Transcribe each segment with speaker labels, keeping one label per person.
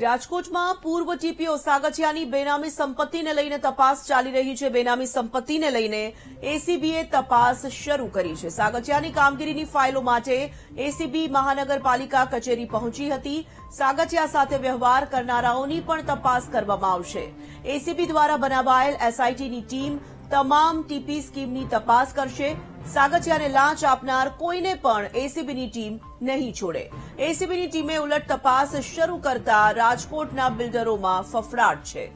Speaker 1: રાજકોટમાં પૂર્વ ટીપીઓ સાગઠિયાની બેનામી સંપત્તિને લઈને તપાસ ચાલી રહી છે. બેનામી સંપત્તિને લઈને એસીબીએ તપાસ શરૂ કરી છે. સાગઠિયાની કામગીરીની ફાઇલો માટે એસીબી મહાનગરપાલિકા કચેરી પહોંચી હતી. સાગઠિયા સાથે વ્યવહાર કરનારાઓની પણ તપાસ કરવામાં આવશે. એસીબી દ્વારા બનાવાયેલ એસઆઈટીની ટીમ તમામ ટીપી સ્કીમની તપાસ કરશે. સાગઠિયાને લાંચ આપનાર કોઈને પણ એસીબીની ટીમ નહીં છોડે. એસીબીની ટીમે ઉલટ તપાસ શરૂ કરતા રાજકોટના બિલ્ડરોમાં ફફડાટ છે.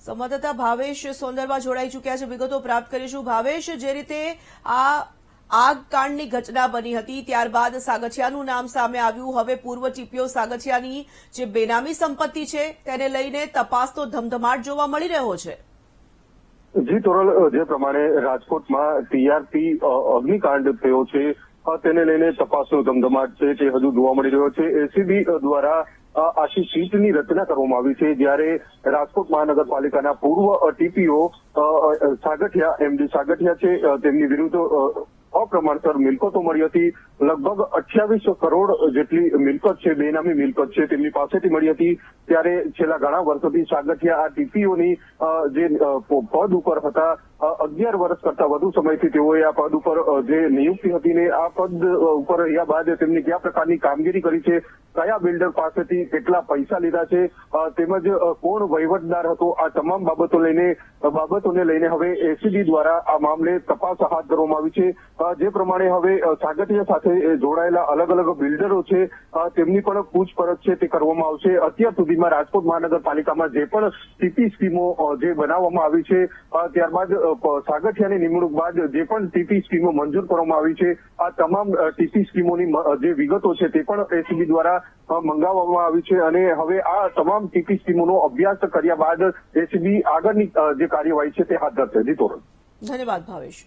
Speaker 1: સંવાદદાતા ભાવેશ સોંદરવા જોડાઈ ચૂક્યા છે. વિગતો પ્રાપ્ત કરીશું. ભાવેશ, જે રીતે આ આગ કાંડની ઘટના બની હતી, ત્યારબાદ સાગઠિયાનું નામ સામે આવ્યું. હવે પૂર્વ ટીપીઓ સાગઠિયાની જે બેનામી સંપત્તિ છે, તેને લઈને તપાસનો ધમધમાટ જોવા મળી રહ્યો છે.
Speaker 2: જી, તોરલ જે પ્રમાણે રાજકોટમાં ટીઆરપી અગ્નિકાંડ થયો છે તેને લઈને તપાસનો ધમધમાટ છે, તે હજુ જોવા મળી રહ્યો છે. એસીબી દ્વારા આખી સીટની રચના કરવામાં આવી છે, જ્યારે રાજકોટ મહાનગરપાલિકાના પૂર્વ ટીપીઓ સાગઠિયા એમડી સાગઠિયા છે તેમની વિરુદ્ધ અપ્રમાણસર મિલકતો મળી હતી. લગભગ અઠ્યાવીસ કરોડ જેટલી મિલકત છે, બેનામી મિલકત છે, તેમની પાસેથી મળી હતી. ત્યારે છેલ્લા ઘણા વર્ષોથી સાગઠિયા આ ટીપીઓની જે પદ ઉપર હતા અગિયાર વર્ષ કરતા વધુ સમયથી તેઓએ આ પદ ઉપર જે નિયુક્તિ હતી ને આ પદ ઉપર રહ્યા બાદ તેમની કયા પ્રકારની કામગીરી કરી છે, કયા બિલ્ડર પાસેથી કેટલા પૈસા લીધા છે તેમજ કોણ વહીવટદાર હતો, આ તમામ બાબતો લઈને બાબતોને લઈને હવે એસીબી દ્વારા આ મામલે તપાસ હાથ ધરવામાં આવી છે. જે પ્રમાણે હવે સાગઠિયા સાથે જોડાયેલા અલગ અલગ બિલ્ડરો છે તેમની પણ પૂછપરછ છે તે કરવામાં આવશે. અત્યાર સુધીમાં રાજકોટ મહાનગરપાલિકામાં જે પણ ટીપી સ્કીમો જે બનાવવામાં આવી છે ત્યારબાદ સાગઠિયાની નિમણૂક બાદ જે પણ ટીપી સ્કીમો મંજૂર કરવામાં આવી છે, આ તમામ ટીપી સ્કીમોની જે વિગતો છે તે પણ એસીબી દ્વારા મંગાવવામાં આવી છે અને હવે આ તમામ ટીપી સ્કીમોનો અભ્યાસ કર્યા બાદ એસીબી આગળની જે કાર્યવાહી છે તે હાથ ધરશે. જી તોરણ
Speaker 1: ધન્યવાદ ભાવેશ.